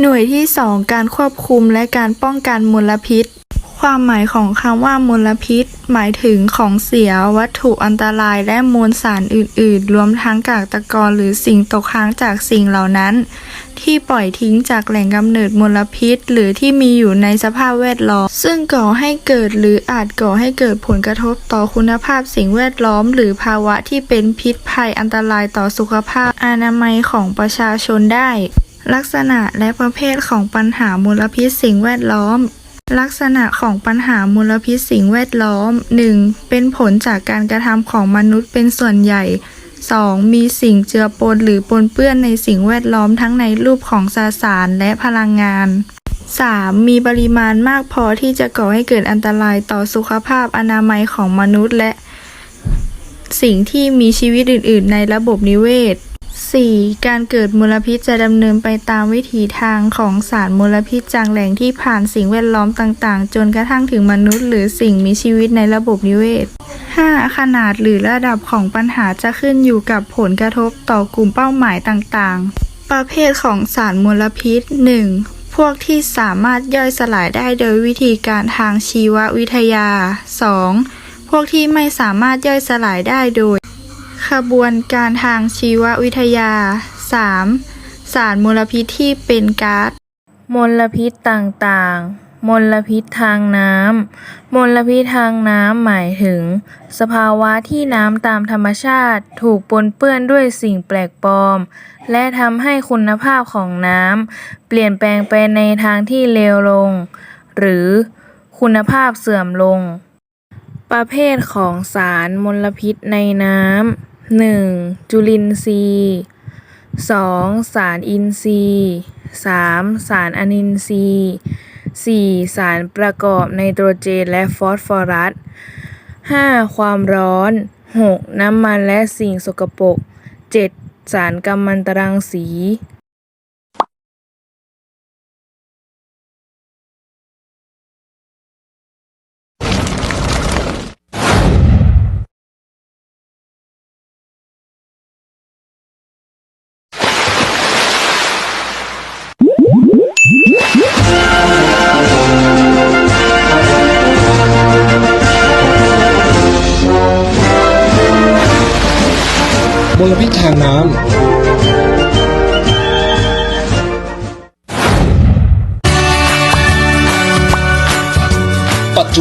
หน่วยที่ 2 การควบคุมและการป้องกันมลพิษ ความหมายของคำว่ามลพิษ หมายถึงของเสียวัตถุอันตรายและมวลสารอื่น ๆ รวมทั้งกากตะกอนหรือสิ่งตกค้างจากสิ่งเหล่านั้น ที่ปล่อยทิ้งจากแหล่งกำเนิดมลพิษ หรือที่มีอยู่ในสภาพแวดล้อม ซึ่งก่อให้เกิดหรืออาจก่อให้เกิดผลกระทบต่อคุณภาพสิ่งแวดล้อม หรือภาวะที่เป็นพิษภัยอันตรายต่อสุขภาพอนามัยของประชาชนได้ ลักษณะและประเภทของปัญหามลพิษสิ่งแวดล้อม ลักษณะของปัญหามลพิษสิ่งแวดล้อม 1. เป็นผลจากการกระทำของมนุษย์เป็นส่วนใหญ่ 2. มีสิ่งเจือปนหรือปนเปื้อนในสิ่งแวดล้อมทั้งในรูปของสสารและพลังงาน 3. มีปริมาณมากพอที่จะก่อให้เกิดอันตรายต่อสุขภาพอนามัยของมนุษย์และ สิ่งที่มีชีวิตอื่น ๆ ในระบบนิเวศ 4. การเกิดมลพิษจะดำเนินไปตามวิถีทางของสารมลพิษจากแหล่งที่ผ่านสิ่งแวดล้อมต่างๆ จนกระทั่งถึงมนุษย์หรือสิ่งมีชีวิตในระบบนิเวศ 5. ขนาดหรือระดับของปัญหาจะขึ้นอยู่กับผลกระทบต่อกลุ่มเป้าหมายต่างๆ ประเภทของสารมลพิษ 1. พวกที่สามารถย่อยสลายได้โดยวิธีการทางชีววิทยา 2. พวกที่ไม่สามารถย่อยสลายได้โดย ขบวนการทางชีววิทยา 3. สารมลพิษที่เป็นก๊าซมลพิษต่างๆ มลพิษทางน้ำ มลพิษทางน้ำหมายถึง สภาวะที่น้ำตามธรรมชาติถูกปนเปื้อนด้วยสิ่งแปลกปลอม และทำให้คุณภาพของน้ำเปลี่ยนแปลงไปในทางที่เลวลง หรือคุณภาพเสื่อมลง ประเภทของสารมลพิษในน้ำ 1. จุลินทรีย์ 2. สารอินทรีย์ 3. สารอนินทรีย์ 4. สารประกอบไนโตรเจนและฟอสฟอรัส 5. ความร้อน 6. น้ำมันและสิ่งสกปรก 7. สารกัมมันตรังสี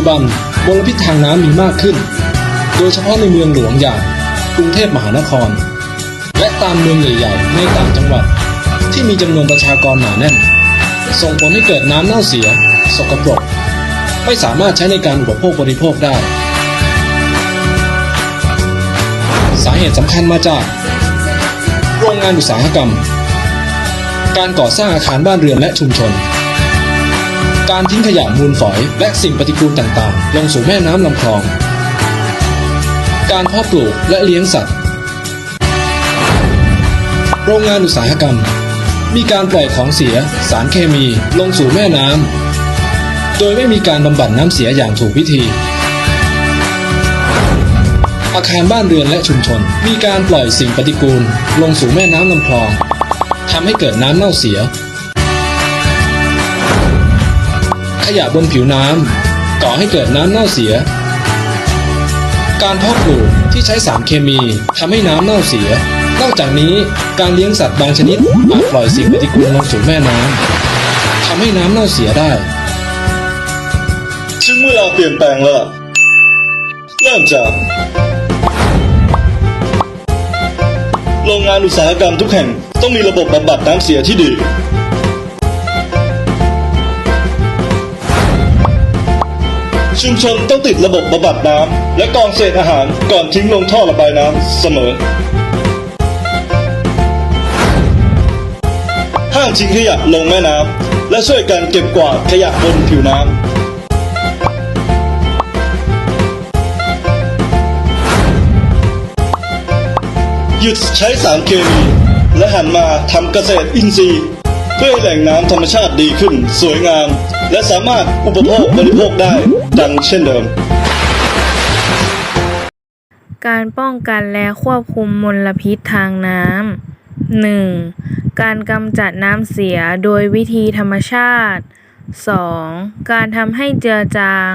บันมลพิษทางน้ำมีมากขึ้น โดยเฉพาะในเมืองหลวงอย่างกรุงเทพมหานคร และตามเมืองใหญ่ๆในต่างจังหวัด ที่มีจำนวนประชากรหนาแน่น ส่งผลให้เกิดน้ำเน่าเสีย สกปรก ไม่สามารถใช้ในการอุปโภคบริโภคได้ สาเหตุสำคัญมาจาก โรงงานอุตสาหกรรม การก่อสร้างอาคารบ้านเรือนและชุมชน การทิ้งขยะมูลฝอยและสิ่งปฏิกูลต่างๆ ลงสู่แม่น้ำลำคลอง การเพาะปลูกและเลี้ยงสัตว์ โรงงานอุตสาหกรรม มีการปล่อยของเสีย สารเคมี ลงสู่แม่น้ำ โดยไม่มีการบำบัดน้ำเสียอย่างถูกวิธี อาคารบ้านเรือนและชุมชน มีการปล่อยสิ่งปฏิกูล ลงสู่แม่น้ำลำคลองทำให้เกิดน้ำเน่าเสีย ขยะบนผิวน้ำก่อให้เกิดน้ำเน่าเสีย การเพาะปลูกที่ใช้สารเคมีทำให้น้ำเน่าเสีย นอกจากนี้การเลี้ยงสัตว์บางชนิดอาจปล่อยสิ่งปฏิกูลลงสู่แม่น้ำทำให้น้ำเน่าเสียได้ ถึงเวลาเปลี่ยนแปลงแล้วล่ะเริ่มจากโรงงานอุตสาหกรรมทุกแห่งต้องมีระบบบำบัดน้ำเสียที่ดี ชุมชนต้องติดระบบบำบัดน้ำและกองเศษอาหารก่อนทิ้งลงท่อระบายน้ำเสมอ ห้ามทิ้งขยะลงแม่น้ำและช่วยกันเก็บกวาดขยะบนผิวน้ำหยุดใช้สารเคมีและหันมาทำเกษตรอินทรีย์ เพื่อให้แหล่งน้ำธรรมชาติดีขึ้น สวยงาม และสามารถอุปโภคบริโภคได้ ดังเช่นเดิม การป้องกันและควบคุมมลพิษทางน้ำ 1. การกำจัดน้ำเสียโดยวิธีธรรมชาติ 2. การทำให้เจือจาง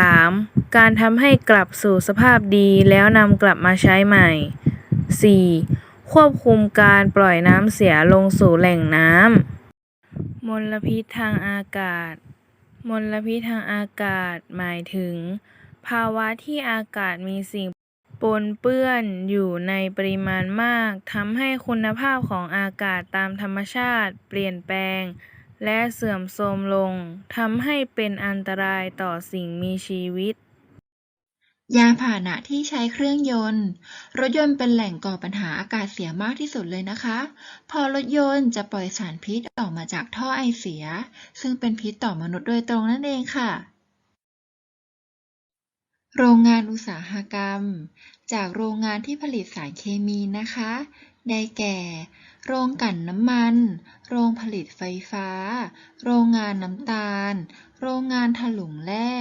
3. การทำให้กลับสู่สภาพดีแล้วนำกลับมาใช้ใหม่ 4. ควบคุมการปล่อยน้ำเสียลงสู่แหล่งน้ำ มลพิษทางอากาศ มลพิษทางอากาศ หมายถึง ภาวะที่อากาศมีสิ่งปนเปื้อนอยู่ในปริมาณมากทำให้คุณภาพของอากาศตามธรรมชาติเปลี่ยนแปลง และเสื่อมโทรมลงทำให้เป็นอันตรายต่อสิ่งมีชีวิต ยานพาหนะที่ใช้เครื่องยนต์ รถยนต์เป็นแหล่งก่อปัญหาอากาศเสียมากที่สุดเลยนะคะ พอรถยนต์จะปล่อยสารพิษออกมาจากท่อไอเสีย ซึ่งเป็นพิษต่อมนุษย์โดยตรงนั่นเองค่ะ โรงงานอุตสาหกรรม จากโรงงานที่ผลิตสารเคมีนะคะ ได้แก่ โรงกลั่นน้ำมัน โรงผลิตไฟฟ้า โรงงานน้ำตาล โรงงานถลุงแร่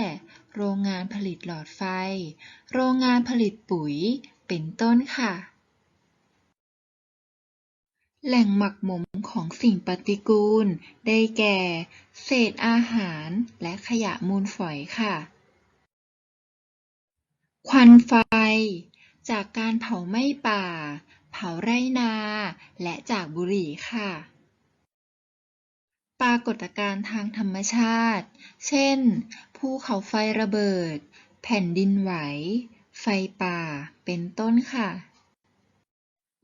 โรงงานผลิตหลอดไฟ โรงงานผลิตปุ๋ย เป็นต้นค่ะ แหล่งหมักหมมของสิ่งปฏิกูล ได้แก่ เศษอาหารและขยะมูลฝอยค่ะ ควันไฟ จากการเผาไหม้ป่า เผาไร่นา และจากบุหรี่ค่ะปรากฏการณ์ทางธรรมชาติ เช่น ภูเขาไฟระเบิด แผ่นดินไหว ไฟป่า เป็นต้นค่ะ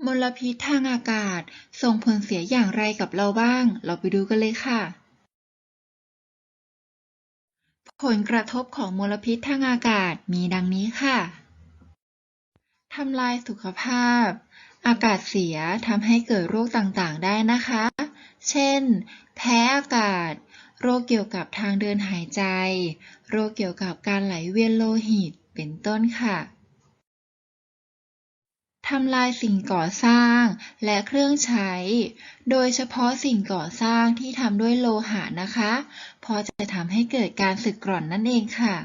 มลพิษทางอากาศส่งผลเสียอย่างไรกับเราบ้าง เราไปดูกันเลยค่ะ ผลกระทบของมลพิษทางอากาศมีดังนี้ค่ะทำลายสุขภาพ อากาศเสียทำให้เกิดโรคต่างๆได้นะคะ เช่น แพ้อากาศ โรคเกี่ยวกับทางเดินหายใจ โรคเกี่ยวกับการไหลเวียนโลหิต เป็นต้นค่ะทำลายสิ่งก่อสร้างและเครื่องใช้ โดยเฉพาะสิ่งก่อสร้างที่ทำด้วยโลหะนะคะพราะจะทำให้เกิดการสึกกร่อนนั่นเองค่ะ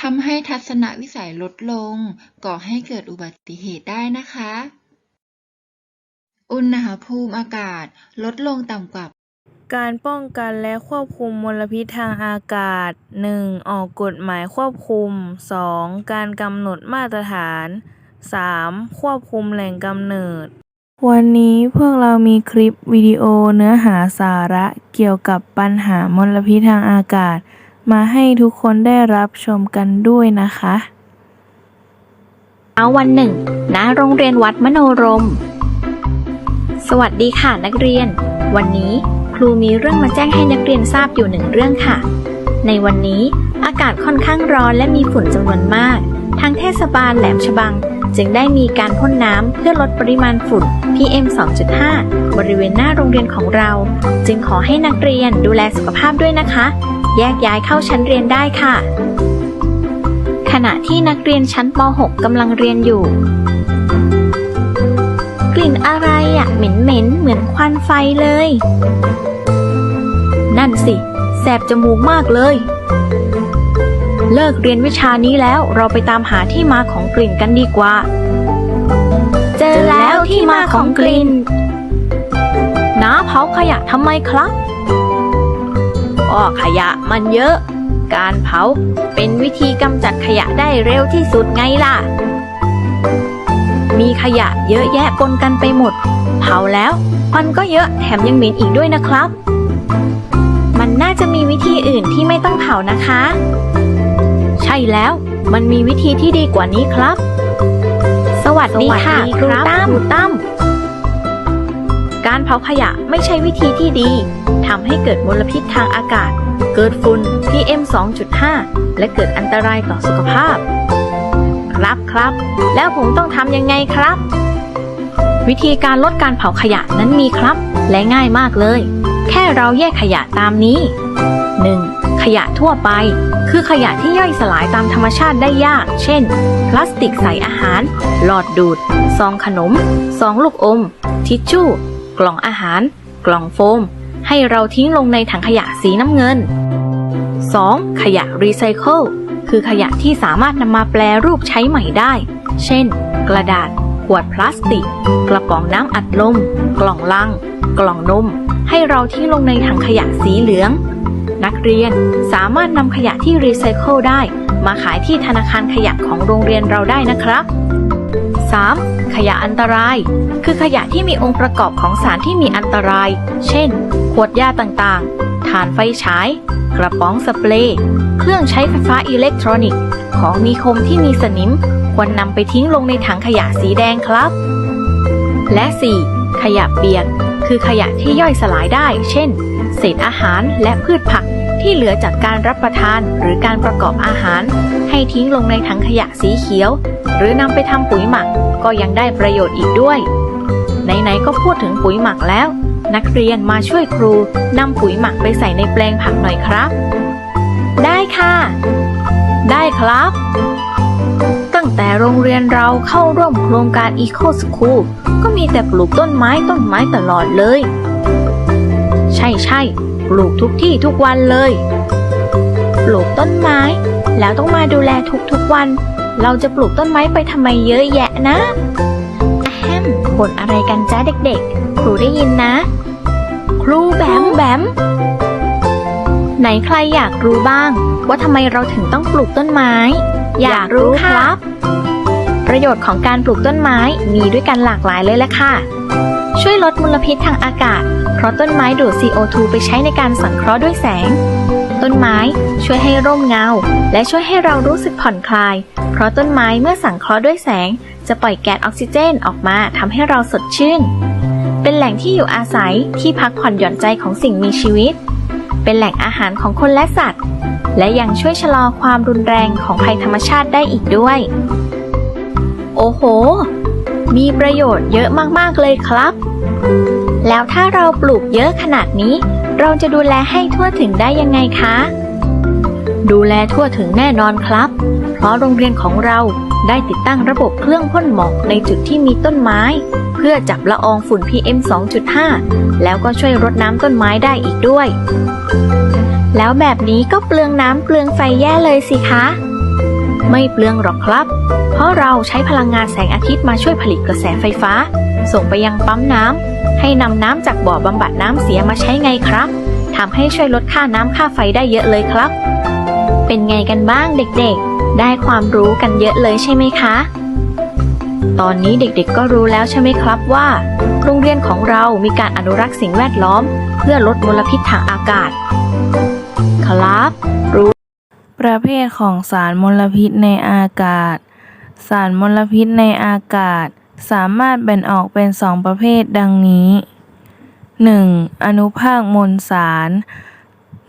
ทำให้ทัศนวิสัยลดลง ก่อให้เกิดอุบัติเหตุได้นะคะ อุณหภูมิอากาศลดลงต่ำกว่า การป้องกันและควบคุมมลพิษทางอากาศ 1. ออกกฎหมายควบคุม 2. การกำหนดมาตรฐาน 3. ควบคุมแหล่งกำเนิด วันนี้พวกเรามีคลิปวิดีโอเนื้อหาสาระเกี่ยวกับปัญหามลพิษทางอากาศ มาให้ทุกคนได้รับชมกันด้วยนะคะเอาวันหนึ่งณโรงเรียนวัดมโนรม สวัสดีค่ะนักเรียน วันนี้ รูมีเรื่องมาแจ้งให้นักเรียนทราบอยู่หนึ่งเรื่องค่ะ ในวันนี้อากาศค่อนข้างร้อนและมีฝุ่นจำนวนมาก ทางเทศบาลแหลมฉบัง จึงได้มีการพ่นน้ำเพื่อลดปริมาณฝุ่น PM 2.5 บริเวณหน้าโรงเรียนของเรา จึงขอให้นักเรียนดูแลสุขภาพด้วยนะคะ แยกย้ายเข้าชั้นเรียนได้ค่ะ ขณะที่นักเรียนชั้นป .6 กำลังเรียนอยู่กลิ่นอะไรอะเหม็นเหม็นๆเหมือนควันไฟเลย นั่นสิ แสบจมูกมากเลย เลิกเรียนวิชานี้แล้วเราไปตามหาที่มาของกลิ่นกันดีกว่า เจอแล้วที่มาของกลิ่น น้าเผาขยะทำไมครับอ้อขยะมันเยอะ การเผาเป็นวิธีกำจัดขยะได้เร็วที่สุดไงล่ะ มีขยะเยอะแยะปนกันไปหมด เผาแล้วควันก็เยอะแถมยังเหม็นอีกด้วยนะครับ จะมีวิธีอื่นที่ไม่ต้องเผานะคะ ใช่แล้ว มันมีวิธีที่ดีกว่านี้ครับ สวัสดีค่ะสวัสดีคครูรับตั้มตั้มการเผาขยะไม่ใช่วิธีที่ดีทำให้เกิดมลพิษทางอากาศ เกิดฝุ่น PM 2.5 และเกิดอันตรายต่อสุขภาพ ครับครับ แล้วผมต้องทำยังไงครับ วิธีการลดการเผาขยะนั้นมีครับ และง่ายมากเลย แค่เราแยกขยะตามนี้ 1. ขยะทั่วไป คือขยะที่ย่อยสลายตามธรรมชาติได้ยาก เช่น พลาสติกใส่อาหาร หลอดดูด ซองขนม ซองลูกอม ทิชชู่ กล่องอาหาร กล่องโฟม ให้เราทิ้งลงในถังขยะสีน้ำเงิน 2. ขยะรีไซเคิล คือขยะที่สามารถนำมาแปลรูปใช้ใหม่ได้ เช่น กระดาษ ขวดพลาสติก กระป๋องน้ำอัดลม กล่องลัง กล่องนม ให้เราทิ้งลงในถังขยะสีเหลือง นักเรียนสามารถนำขยะที่รีไซเคิลได้ มาขายที่ธนาคารขยะของโรงเรียนเราได้นะครับ 3. ขยะอันตราย คือขยะที่มีองค์ประกอบของสารที่มีอันตราย เช่น ขวดยาต่างๆ ถ่านไฟฉาย กระป๋องสเปรย์ เครื่องใช้ไฟฟ้าอิเล็กทรอนิกส์ ของมีคมที่มีสนิม ควรนำไปทิ้งลงในถังขยะสีแดงครับ และ 4. ขยะเปียก คือขยะที่ย่อยสลายได้ เช่น เศษอาหารและพืชผักที่เหลือจากการรับประทานหรือการประกอบอาหาร ให้ทิ้งลงในถังขยะสีเขียว หรือนำไปทำปุ๋ยหมักก็ยังได้ประโยชน์อีกด้วยไหนๆก็พูดถึงปุ๋ยหมักแล้ว นักเรียนมาช่วยครูนำปุ๋ยหมักไปใส่ในแปลงผักหน่อยครับ ได้ค่ะ ได้ครับ ตั้งแต่โรงเรียนเราเข้าร่วมโครงการ Eco School ก็มีแต่ปลูกต้นไม้ต้นไม้ตลอดเลย ใช่ใช่ปลูกทุกที่ทุกวันเลย ปลูกต้นไม้ แล้วต้องมาดูแลทุกๆวัน เราจะปลูกต้นไม้ไปทำไมเยอะแยะนะอะแฮมบ่นอะไรกันจ้าเด็กๆ ครูได้ยินนะ ครูแบมแบมไหนใครอยากรู้บ้าง ว่าทำไมเราถึงต้องปลูกต้นไม้ อยากรู้ครับ ประโยชน์ของการปลูกต้นไม้มีด้วยกันหลากหลายเลยแหละค่ะ ช่วยลดมลพิษทางอากาศ เพราะต้นไม้ดูด CO2 ไปใช้ในการสังเคราะห์ด้วยแสง ต้นไม้ช่วยให้ร่มเงา และช่วยให้เรารู้สึกผ่อนคลาย เพราะต้นไม้เมื่อสังเคราะห์ด้วยแสง จะปล่อยแก๊สออกซิเจนออกมาทำให้เราสดชื่น เป็นแหล่งที่อยู่อาศัยที่พักผ่อนหย่อนใจของสิ่งมีชีวิต เป็นแหล่งอาหารของคนและสัตว์ และยังช่วยชะลอความรุนแรงของภัยธรรมชาติได้อีกด้วย โอ้โห มีประโยชน์เยอะมาก ๆ เลยครับ แล้วถ้าเราปลูกเยอะขนาดนี้ เราจะดูแลให้ทั่วถึงได้ยังไงคะ ดูแลทั่วถึงแน่นอนครับ เพราะโรงเรียนของเราได้ติดตั้งระบบเครื่องพ่นหมอกในจุดที่มีต้นไม้ เพื่อจับละอองฝุ่น PM 2.5 แล้วก็ช่วยรดน้ำต้นไม้ได้อีกด้วย แล้วแบบนี้ก็เปลืองน้ำเปลืองไฟแย่เลยสิคะ ไม่เปลืองหรอกครับ เพราะเราใช้พลังงานแสงอาทิตย์มาช่วยผลิตกระแสไฟฟ้า ส่งไปยังปั๊มน้ำให้นำน้ำจากบ่อบำบัดน้ำเสียมาใช้ไงครับทำให้ช่วยลดค่าน้ำค่าไฟได้เยอะเลยครับ เป็นไงกันบ้างเด็กๆ ได้ความรู้กันเยอะเลยใช่ไหมคะ ตอนนี้เด็กๆก็รู้แล้วใช่ไหมครับว่า โรงเรียนของเรามีการอนุรักษ์สิ่งแวดล้อม เพื่อลดมลพิษทางอากาศ ครับ ประเภทของสารมลพิษในอากาศ สารมลพิษในอากาศสามารถแบ่งออกเป็นสองประเภทดังนี้ 1. อนุภาคมวลสาร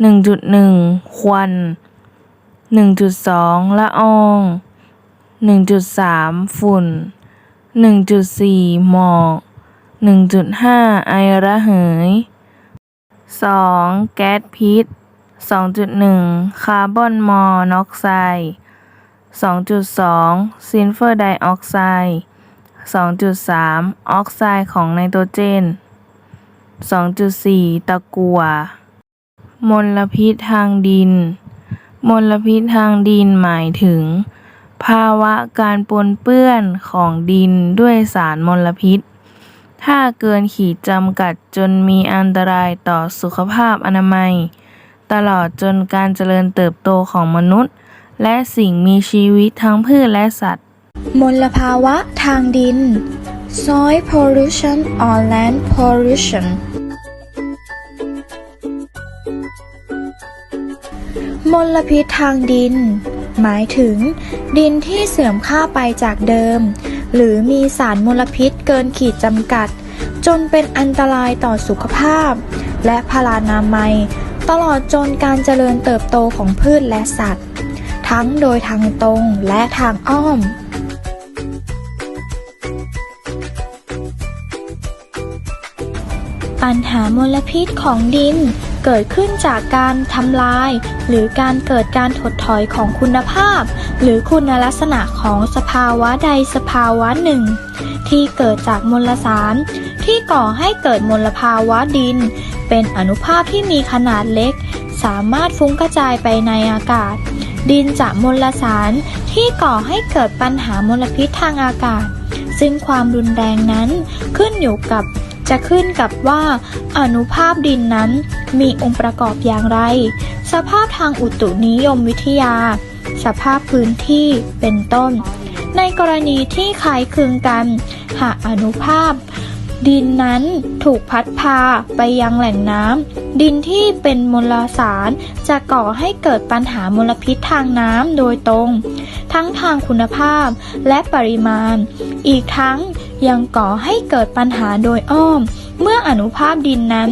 1.1 ควัน 1.2 ละออง 1.3 ฝุ่น 1.4 หมอก 1.5 ไอระเหย 2. แก๊สพิษ 2.1 คาร์บอนมอนอกไซด์2.2 ซิลเฟอร์ไดออกไซด์ 2.3 ออกไซด์ของไนโตรเจน 2.4 ตะกั่วมลพิษทางดิน มลพิษทางดินหมายถึง ภาวะการปนเปื้อนของดินด้วยสารมลพิษ ถ้าเกินขีดจำกัดจนมีอันตรายต่อสุขภาพอนามัย ตลอดจนการเจริญเติบโตของมนุษย์ และสิ่งมีชีวิตทั้งพืชและสัตว์ มลภาวะทางดิน soil pollution or land pollution มลพิษทางดิน หมายถึง ดินที่เสื่อมค่าไปจากเดิม หรือมีสารมลพิษเกินขีดจำกัด จนเป็นอันตรายต่อสุขภาพ และพลานามัย ตลอดจนการเจริญเติบโตของพืชและสัตว์ ทั้งโดยทางตรงและทางอ้อม ปัญหามลพิษของดินเกิดขึ้นจากการทำลาย หรือการเกิดการถดถอยของคุณภาพ หรือคุณลักษณะของสภาวะใดสภาวะหนึ่ง ที่เกิดจากมลสาร ที่ก่อให้เกิดมลภาวะดิน เป็นอนุภาคที่มีขนาดเล็ก สามารถฟุ้งกระจายไปในอากาศ ดินจากมลสารที่ก่อให้เกิดปัญหามลพิษทางอากาศ ซึ่งความรุนแรงนั้นขึ้นอยู่กับจะขึ้นกับว่าอนุภาพดินนั้นมีองค์ประกอบอย่างไร สภาพทางอุตุนิยมวิทยา สภาพพื้นที่เป็นต้น ในกรณีที่คล้ายคลึงกัน หากอนุภาพ ดินนั้นถูกพัดพาไปยังแหล่งน้ำดินที่เป็นมลสารจะก่อให้เกิดปัญหามลพิษทางน้ำโดยตรง ทั้งทางคุณภาพและปริมาณ อีกทั้งยังก่อให้เกิดปัญหาโดยอ้อม เมื่ออนุภาพดินนั้น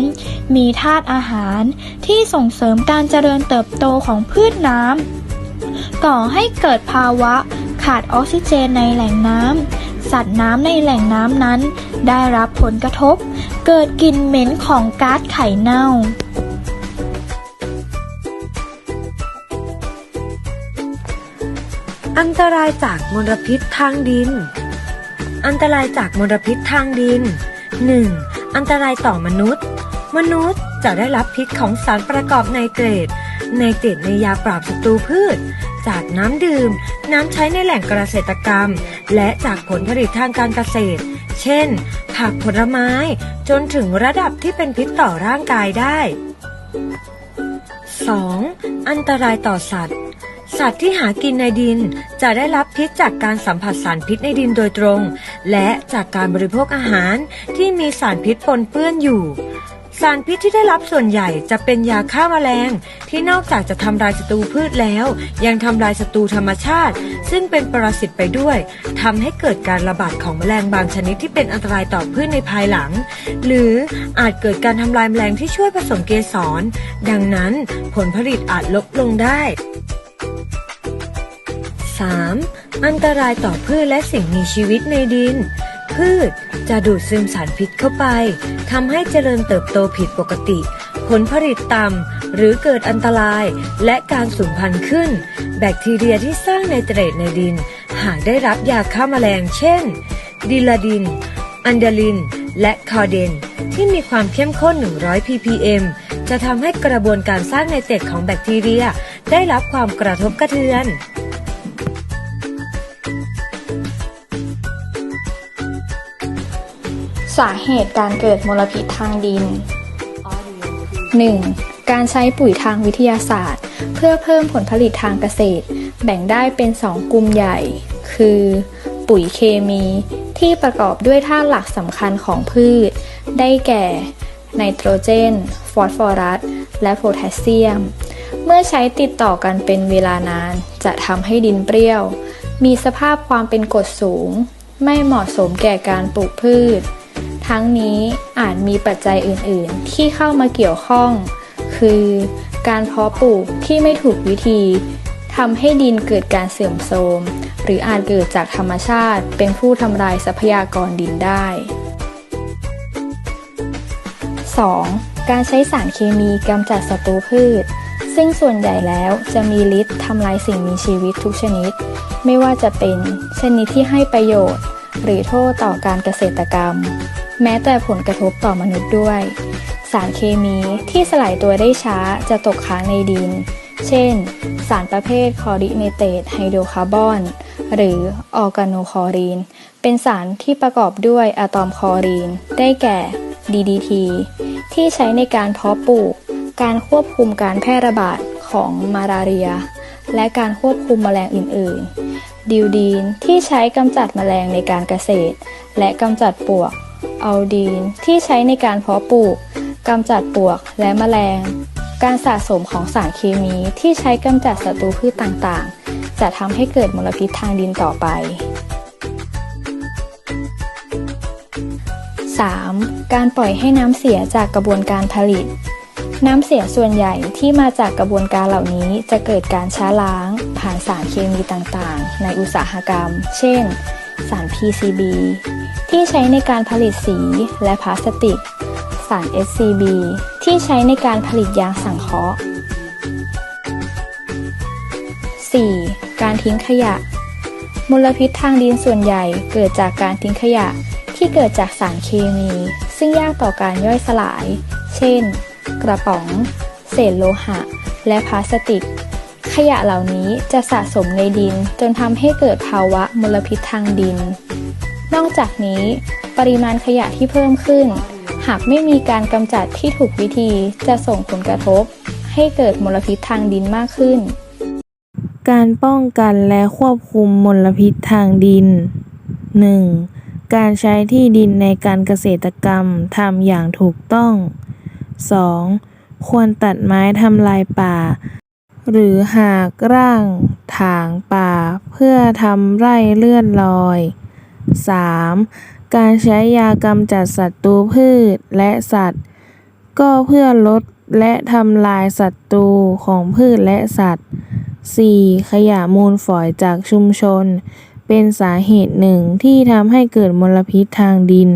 มีธาตุอาหารที่ส่งเสริมการเจริญเติบโตของพืชน้ำก่อให้เกิดภาวะขาดออกซิเจนในแหล่งน้ำ สัตว์น้ำในแหล่งน้ำนั้น ได้รับผลกระทบ เกิดกลิ่นเหม็นของก๊าซไข่เน่าอันตรายจากมลพิษทางดิน อันตรายจากมลพิษทางดิน 1. อันตรายต่อมนุษย์ มนุษย์จะได้รับพิษของสารประกอบไนเตรต ไนเตรตในยาปราบศัตรูพืช จากน้ำดื่ม น้ำใช้ในแหล่งเกษตรกรรม และจากผลผลิตทางการเกษตร เช่น ผักผลไม้จนถึงระดับที่เป็นพิษต่อร่างกายได้ 2. อันตรายต่อสัตว์ สัตว์ที่หากินในดินจะได้รับพิษจากการสัมผัสสารพิษในดินโดยตรง และจากการบริโภคอาหารที่มีสารพิษปนเปื้อนอยู่ สารพิษที่ได้รับส่วนใหญ่จะเป็นยาฆ่าแมลง ที่นอกจากจะทำลายศัตรูพืชแล้ว ยังทำลายศัตรูธรรมชาติ ซึ่งเป็นปรสิตไปด้วยทำให้เกิดการระบาดของแมลงบางชนิดที่เป็นอันตรายต่อพืชในภายหลัง หรืออาจเกิดการทำลายแมลงที่ช่วยผสมเกสร ดังนั้นผลผลิตอาจลดลงได้ 3. อันตรายต่อพืชและสิ่งมีชีวิตในดิน พืช จะดูดซึมสารพิษเข้าไปทำให้เจริญเติบโตผิดปกติ ผลผลิตต่ำหรือเกิดอันตราย และการสูญพันธุ์ขึ้น แบคทีเรียที่สร้างไนเตรตในดิน หากได้รับยาฆ่าแมลงเช่น ดิลาดิน อันเดลิน และคอเดน ที่มีความเข้มข้น 100 ppm จะทำให้กระบวนการสร้างไนเตรตของแบคทีเรีย ได้รับความกระทบกระเทือน สาเหตุการเกิดมลพิษทางดิน 1. การใช้ปุ๋ยทางวิทยาศาสตร์ เพื่อเพิ่มผลผลิตทางเกษตร แบ่งได้เป็น 2 กลุ่มใหญ่ คือ ปุ๋ยเคมีที่ประกอบด้วยธาตุหลักสำคัญของพืช ได้แก่ ไนโตรเจน ฟอสฟอรัส และโพแทสเซียม เมื่อใช้ติดต่อกันเป็นเวลานาน จะทำให้ดินเปรี้ยว มีสภาพความเป็นกรดสูง ไม่เหมาะสมแก่การปลูกพืช ทั้งนี้อาจมีปัจจัยอื่น ๆ ที่เข้ามาเกี่ยวข้อง คือ การเพาะปลูกที่ไม่ถูกวิธีทำให้ดินเกิดการเสื่อมโทรม หรืออาจเกิดจากธรรมชาติ เป็นผู้ทำลายทรัพยากรดินได้ 2. การใช้สารเคมีกำจัดศัตรูพืช ซึ่งส่วนใหญ่แล้วจะมีฤทธิ์ทำลายสิ่งมีชีวิตทุกชนิด ไม่ว่าจะเป็นชนิดที่ให้ประโยชน์ หรือโทษต่อการเกษตรกรรม แม้แต่ผลกระทบต่อมนุษย์ด้วย สารเคมีที่สลายตัวได้ช้าจะตกค้างในดิน เช่น สารประเภทคลอริเนเตตไฮโดรคาร์บอน หรือออร์แกโนคลอรีน เป็นสารที่ประกอบด้วยอะตอมคลอรีน ได้แก่ DDT ที่ใช้ในการเพาะปลูก การควบคุมการแพร่ระบาดของมาลาเรีย และการควบคุมแมลงอื่น ๆ ดิวดีนที่ใช้กำจัดแมลงในการเกษตร และกำจัดปวก อัลดีน ที่ใช้ในการเพาะปลูกกำจัดปลวกและแมลง การสะสมของสารเคมีที่ใช้กำจัดศัตรูพืชต่างๆ จะทำให้เกิดมลพิษทางดินต่อไป 3. การปล่อยให้น้ำเสียจากกระบวนการผลิต น้ำเสียส่วนใหญ่ที่มาจากกระบวนการเหล่านี้จะเกิดการช้าล้าง ผ่านสารเคมีต่างๆ ในอุตสาหกรรม เช่น สาร PCB ที่ใช้ในการผลิตสีและพลาสติก สาร SCB ที่ใช้ในการผลิตยางสังเคราะห์ 4. การทิ้งขยะ มลพิษทางดินส่วนใหญ่เกิดจากการทิ้งขยะที่เกิดจากสารเคมี ซึ่งยากต่อการย่อยสลาย เช่น กระป๋อง เศษโลหะ และพลาสติก ขยะเหล่านี้จะสะสมในดินจนทำให้เกิดภาวะมลพิษทางดิน นอกจากนี้ ปริมาณขยะที่เพิ่มขึ้น หากไม่มีการกำจัดที่ถูกวิธีจะส่งผลกระทบ ให้เกิดมลพิษทางดินมากขึ้น การป้องกันและควบคุมมลพิษทางดิน 1. การใช้ที่ดินในการเกษตรกรรมทำอย่างถูกต้อง 2. ควรตัดไม้ทำลายป่า หรือหากร่างถางป่าเพื่อทำไร่เลื่อนลอย 3. การใช้ยากำจัดศัตรูพืชและสัตว์ ก็เพื่อลดและทำลายศัตรูของพืชและสัตว์ 4. ขยะมูลฝอยจากชุมชน เป็นสาเหตุหนึ่งที่ทำให้เกิดมลพิษทางดิน